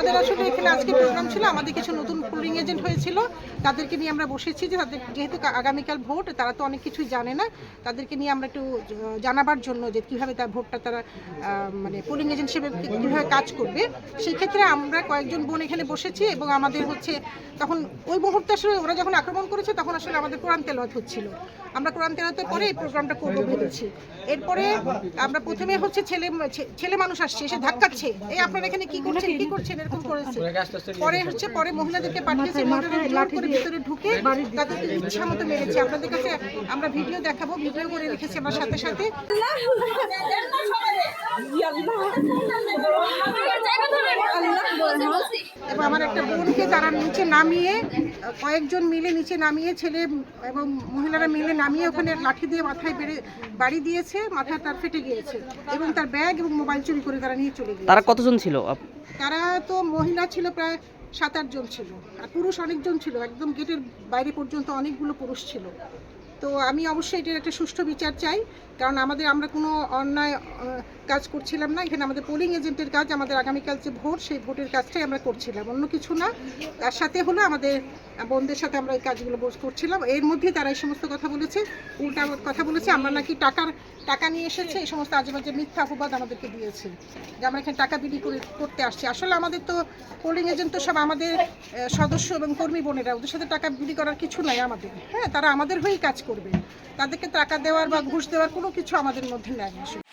এখানে আজকে প্রোগ্রাম ছিল, আমাদের কিছু নতুন পোলিং এজেন্ট হয়েছিল, তাদেরকে নিয়ে আমরা বসেছি যে তাদের, যেহেতু আগামীকাল ভোট, তারা তো অনেক কিছুই জানে না, তাদেরকে নিয়ে আমরা একটু জানাবার জন্য যে কীভাবে তার ভোটটা তারা মানে পোলিং এজেন্ট হিসেবে কীভাবে কাজ করবে, সেই ক্ষেত্রে আমরা কয়েকজন বোন এখানে বসেছি এবং আমাদের হচ্ছে, তখন ওই মুহূর্তে আসলে ওরা যখন আক্রমণ করেছে, তখন আসলে আমাদের কোরআন তেলাওয়াত হচ্ছিল। আমরা কোরআন তেলাওয়াতের পরে এই প্রোগ্রামটা করব ভেবেছি এরপরে আমরা প্রথমে হচ্ছে ছেলে ছেলে মানুষ আসছে এসে ধাক্কাচ্ছে। এই আপনারা এখানে কি করছেন? কি করছেন? এরকম করেছে। পরে হচ্ছে পরে মহিলাদেরকে পাঠিয়েছে মহিলাদের করে ভিতরে ঢুকে তাদেরকে ইচ্ছা মতো মেরেছে। আপনাদের কাছে আমরা ভিডিও দেখাবো ভিডিও করে রেখেছি আমার সাথে সাথে। এবং আমার একটা বোনকে তারা নিচে নামিয়ে কয়েকজন মিলে নিচে নামিয়ে ছেলে এবং মহিলারা মিলে নামিয়ে ওখানে লাঠি দিয়ে মাথায় বেড়ে বাড়ি দিয়েছে মাথা তার ফেটে গিয়েছে এবং তার ব্যাগ এবং মোবাইল চুরি করে তারা নিয়ে চলে গিয়েছে। তারা কতজন ছিল? তারা তো মহিলা ছিল প্রায় সাত আটজন ছিল আর পুরুষ অনেকজন ছিল একদম গেটের বাইরে পর্যন্ত অনেকগুলো পুরুষ ছিল। তো আমি অবশ্যই এটার একটা সুষ্ঠু বিচার চাই। কারণ আমাদের আমরা কোনো অন্যায় কাজ করছিলাম না। এখানে আমাদের পোলিং এজেন্টের কাজ, আমাদের আগামীকাল যে ভোট, সেই ভোটের কাজটাই আমরা করছিলাম। অন্য কিছু না। তার সাথে হলো আমাদের বোনদের সাথে আমরা এই কাজগুলো বস- করছিলাম। এর মধ্যে তারা এই সমস্ত কথা বলেছে, উল্টা কথা বলেছে। আমরা নাকি টাকার, টাকা নিয়ে এসেছে, এই সমস্ত আজেবাজে মিথ্যা অপবাদ আমাদেরকে দিয়েছে যে আমরা এখানে টাকা বিলি করে, করতে আসছি। আসলে আমাদের তো পোলিং এজেন্ট তো সব আমাদের সদস্য এবং কর্মী বোনেরা। ওদের সাথে টাকা বিলি করার কিছু নাই আমাদের। হ্যাঁ তারা আমাদের হয়েই কাজ করবে। তাদেরকে টাকা দেওয়ার বা ঘুষ দেওয়ার কোনো কিছু আমাদের মধ্যে নেই আসলে।